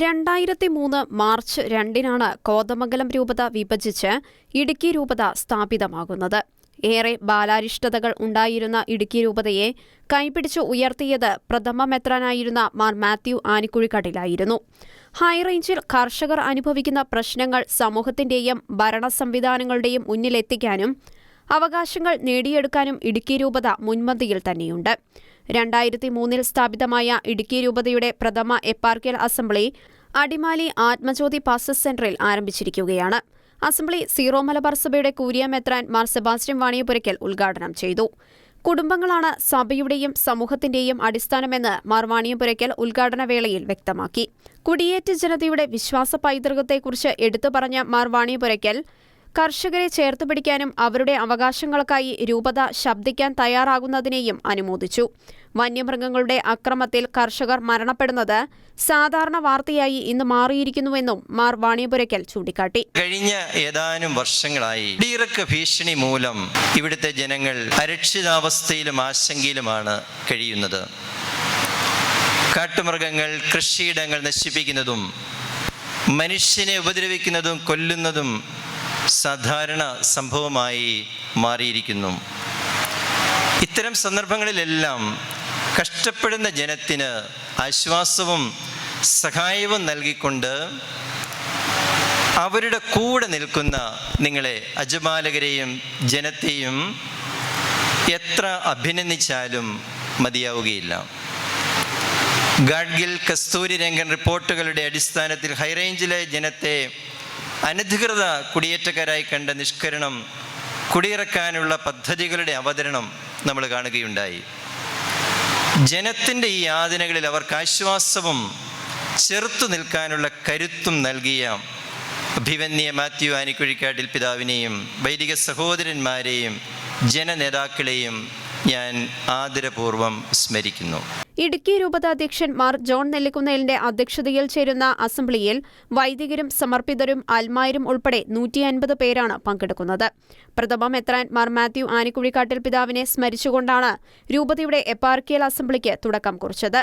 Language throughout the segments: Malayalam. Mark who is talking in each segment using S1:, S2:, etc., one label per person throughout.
S1: രണ്ടായിരത്തി മൂന്ന് മാർച്ച് രണ്ടിനാണ് കോതമംഗലം രൂപത വിഭജിച്ച് ഇടുക്കി രൂപത സ്ഥാപിതമാകുന്നത്. ഏറെ ബാലാരിഷ്ടതകൾ ഉണ്ടായിരുന്ന ഇടുക്കി രൂപതയെ കൈപിടിച്ച് ഉയർത്തിയത് പ്രഥമ മെത്രാനായിരുന്ന മാർ മാത്യു ആനിക്കുഴിക്കടിലായിരുന്നു ഹൈറേഞ്ചിൽ കർഷകർ അനുഭവിക്കുന്ന പ്രശ്നങ്ങൾ സമൂഹത്തിന്റെയും ഭരണ സംവിധാനങ്ങളുടെയും മുന്നിലെത്തിക്കാനും അവകാശങ്ങൾ നേടിയെടുക്കാനും ഇടുക്കി രൂപത മുൻപന്തിയിൽ തന്നെയുണ്ട്. രണ്ടായിരത്തി മൂന്നിൽ സ്ഥാപിതമായ ഇടുക്കി രൂപതയുടെ പ്രഥമ എപ്പാർക്കൽ അസംബ്ലി അടിമാലി ആത്മജ്യോതി പാസസ് സെന്ററിൽ ആരംഭിച്ചിരിക്കുകയാണ്. അസംബ്ലി സീറോ മലബാർ സഭയുടെ കൂരിയ മെത്രാൻ മാർ സെബാസ്റ്റ്യൻ വാണിയപുരയ്ക്കൽ ഉദ്ഘാടനം ചെയ്തു. കുടുംബങ്ങളാണ് സഭയുടെയും സമൂഹത്തിന്റെയും അടിസ്ഥാനമെന്ന് മാർ വാണിയപുരയ്ക്കൽ ഉദ്ഘാടന വേളയിൽ വ്യക്തമാക്കി. കുടിയേറ്റ ജനതയുടെ വിശ്വാസ പൈതൃകത്തെക്കുറിച്ച് എടുത്തു പറഞ്ഞ മാർ വാണിയപുരയ്ക്കൽ കർഷകരെ ചേർത്ത് പിടിക്കാനും അവരുടെ അവകാശങ്ങൾക്കായി രൂപത ശബ്ദിക്കാൻ തയ്യാറാകുന്നതിനെയും അനുമോദിച്ചു. വന്യമൃഗങ്ങളുടെ അക്രമത്തിൽ കർഷകർ മരണപ്പെടുന്നത് സാധാരണ വാർത്തയായി ഇന്ന് മാറിയിരിക്കുന്നുവെന്നും മാർ വാണിപുരയ്ക്കൽ ചൂണ്ടിക്കാട്ടി.
S2: കഴിഞ്ഞ ഏതാനും വർഷങ്ങളായി കുടിയിറക്ക ഭീഷണി മൂലം ഇവിടുത്തെ ജനങ്ങൾ അരക്ഷിതാവസ്ഥയിലും ആശങ്കയിലുമാണ് കഴിയുന്നത്. കാട്ടുമൃഗങ്ങൾ കൃഷിയിടങ്ങൾ നശിപ്പിക്കുന്നതും മനുഷ്യനെ ഉപദ്രവിക്കുന്നതും കൊല്ലുന്നതും സാധാരണ സംഭവമായി മാറിയിരിക്കുന്നു. ഇത്തരം സന്ദർഭങ്ങളിലെല്ലാം കഷ്ടപ്പെടുന്ന ജനത്തിന് ആശ്വാസവും സഹായവും നൽകിക്കൊണ്ട് അവരുടെ കൂടെ നിൽക്കുന്ന നിങ്ങളെ അജപാലകരെയും ജനത്തെയും എത്ര അഭിനന്ദിച്ചാലും മതിയാവുകയില്ല. ഗാഡ്ഗിൽ കസ്തൂരി രംഗൻ റിപ്പോർട്ടുകളുടെ അടിസ്ഥാനത്തിൽ ഹൈറേഞ്ചിലെ ജനത്തെ അനധികൃത കുടിയേറ്റക്കാരായി കണ്ട നിഷ്കരണം കുടിയിറക്കാനുള്ള പദ്ധതികളുടെ അവതരണം നമ്മൾ കാണുകയുണ്ടായി. ജനത്തിന്റെ ഈ യാതനകളിൽ അവർക്ക് ആശ്വാസവും ചെറുത്തു നിൽക്കാനുള്ള കരുത്തും നൽകിയ അഭിവന്യ മാത്യു ആനിക്കുഴിക്കാട്ടിൽ പിതാവിനെയും വൈദിക സഹോദരന്മാരെയും ജനനേതാക്കളെയും ഞാൻ ആദരപൂർവം സ്മരിക്കുന്നു.
S1: ഇടുക്കി രൂപത അധ്യക്ഷൻ മാർ ജോൺ നെല്ലിക്കുന്നേലിന്റെ അധ്യക്ഷതയിൽ ചേരുന്ന അസംബ്ലിയിൽ വൈദികരും സമർപ്പിതരും അൽമായരും ഉൾപ്പെടെ നൂറ്റി അൻപത് പേരാണ് പങ്കെടുക്കുന്നത്. പ്രഥമ മെത്രാൻ മാർ മാത്യു ആനിക്കുഴിക്കാട്ടിൽ പിതാവിനെ സ്മരിച്ചുകൊണ്ടാണ് രൂപതയുടെ എപ്പാർക്കിയൽ അസംബ്ലിക്ക് തുടക്കം കുറിച്ചത്.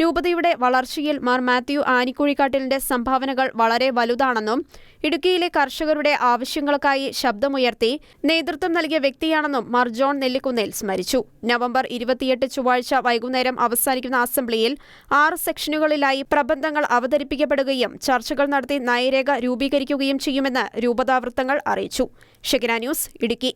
S1: രൂപതയുടെ വളർച്ചയിൽ മാർ മാത്യു ആനിക്കുഴിക്കാട്ടിലിന്റെ സംഭാവനകൾ വളരെ വലുതാണെന്നും ഇടുക്കിയിലെ കർഷകരുടെ ആവശ്യങ്ങൾക്കായി ശബ്ദമുയർത്തി നേതൃത്വം നൽകിയ വ്യക്തിയാണെന്നും മാർ ജോൺ നെല്ലിക്കുന്നേൽ സ്മരിച്ചു. നവംബർ ഇരുപത്തിയെട്ട് ചൊവ്വാഴ്ച വൈകുന്നേരം അവസാനിക്കുന്ന അസംബ്ലിയിൽ ആറ് സെക്ഷനുകളിലായി പ്രബന്ധങ്ങൾ അവതരിപ്പിക്കപ്പെടുകയും ചർച്ചകൾ നടത്തി നയരേഖ രൂപീകരിക്കുകയും ചെയ്യുമെന്ന് രൂപതാവൃത്തങ്ങൾ അറിയിച്ചു. ഷെഗിന ന്യൂസ് ഇടുക്കി.